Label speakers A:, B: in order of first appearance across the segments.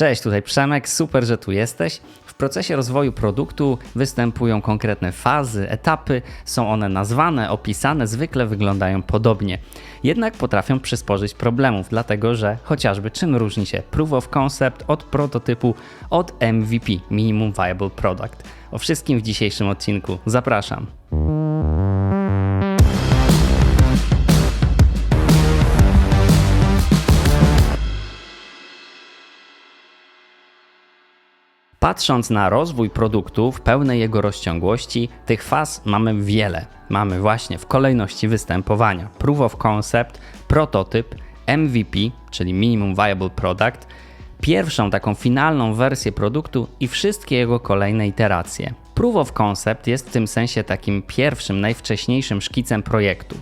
A: Cześć, tutaj Przemek, super, że tu jesteś. W procesie rozwoju produktu występują konkretne fazy, etapy, są one nazwane, opisane, zwykle wyglądają podobnie. Jednak potrafią przysporzyć problemów, dlatego że chociażby czym różni się Proof of Concept od prototypu od MVP, Minimum Viable Product. O wszystkim w dzisiejszym odcinku. Zapraszam. Patrząc na rozwój produktu w pełnej jego rozciągłości, tych faz mamy wiele. Mamy właśnie w kolejności występowania Proof of Concept, prototyp, MVP, czyli Minimum Viable Product, pierwszą taką finalną wersję produktu i wszystkie jego kolejne iteracje. Proof of Concept jest w tym sensie takim pierwszym, najwcześniejszym szkicem projektu.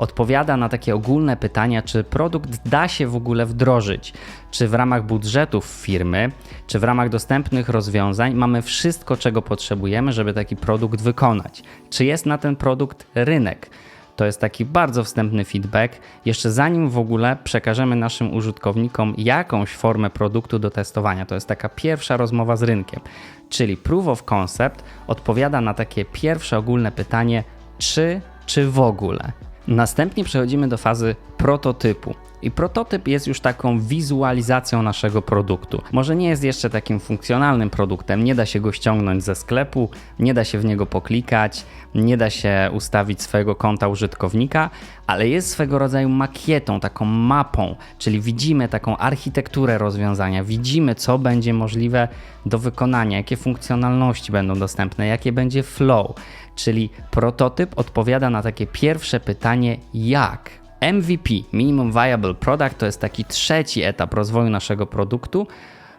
A: Odpowiada na takie ogólne pytania, czy produkt da się w ogóle wdrożyć, czy w ramach budżetów firmy, czy w ramach dostępnych rozwiązań mamy wszystko, czego potrzebujemy, żeby taki produkt wykonać. Czy jest na ten produkt rynek? To jest taki bardzo wstępny feedback. Jeszcze zanim w ogóle przekażemy naszym użytkownikom jakąś formę produktu do testowania, to jest taka pierwsza rozmowa z rynkiem. Czyli Proof of Concept odpowiada na takie pierwsze ogólne pytanie, czy, czy w ogóle. Następnie przechodzimy do fazy prototypu. I prototyp jest już taką wizualizacją naszego produktu. Może nie jest jeszcze takim funkcjonalnym produktem, nie da się go ściągnąć ze sklepu, nie da się w niego poklikać, nie da się ustawić swojego konta użytkownika, ale jest swego rodzaju makietą, taką mapą, czyli widzimy taką architekturę rozwiązania, widzimy co będzie możliwe do wykonania, jakie funkcjonalności będą dostępne, jakie będzie flow. Czyli prototyp odpowiada na takie pierwsze pytanie, jak MVP, Minimum Viable Product, to jest taki trzeci etap rozwoju naszego produktu,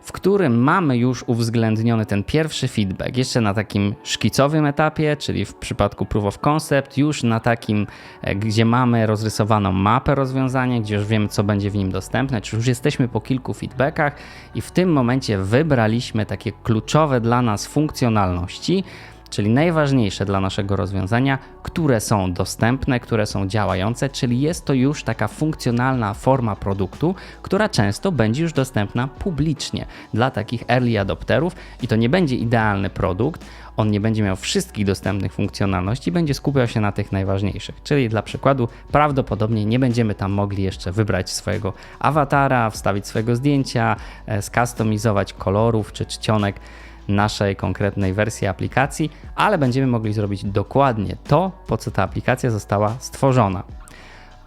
A: w którym mamy już uwzględniony ten pierwszy feedback, jeszcze na takim szkicowym etapie, czyli w przypadku Proof of Concept, już na takim, e, gdzie mamy rozrysowaną mapę rozwiązania, gdzie już wiemy, co będzie w nim dostępne, czy już jesteśmy po kilku feedbackach i w tym momencie wybraliśmy takie kluczowe dla nas funkcjonalności, czyli najważniejsze dla naszego rozwiązania, które są dostępne, które są działające, czyli jest to już taka funkcjonalna forma produktu, która często będzie już dostępna publicznie dla takich early adopterów i to nie będzie idealny produkt, on nie będzie miał wszystkich dostępnych funkcjonalności, będzie skupiał się na tych najważniejszych. Czyli dla przykładu, prawdopodobnie nie będziemy tam mogli jeszcze wybrać swojego awatara, wstawić swojego zdjęcia, e, skustomizować kolorów czy czcionek naszej konkretnej wersji aplikacji, ale będziemy mogli zrobić dokładnie to, po co ta aplikacja została stworzona.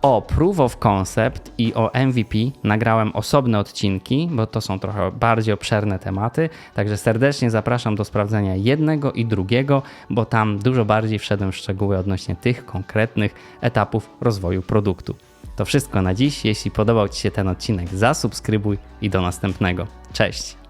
A: O Proof of Concept i o MVP nagrałem osobne odcinki, bo to są trochę bardziej obszerne tematy, także serdecznie zapraszam do sprawdzenia jednego i drugiego, bo tam dużo bardziej wszedłem w szczegóły odnośnie tych konkretnych etapów rozwoju produktu. To wszystko na dziś. Jeśli podobał Ci się ten odcinek, zasubskrybuj i do następnego. Cześć!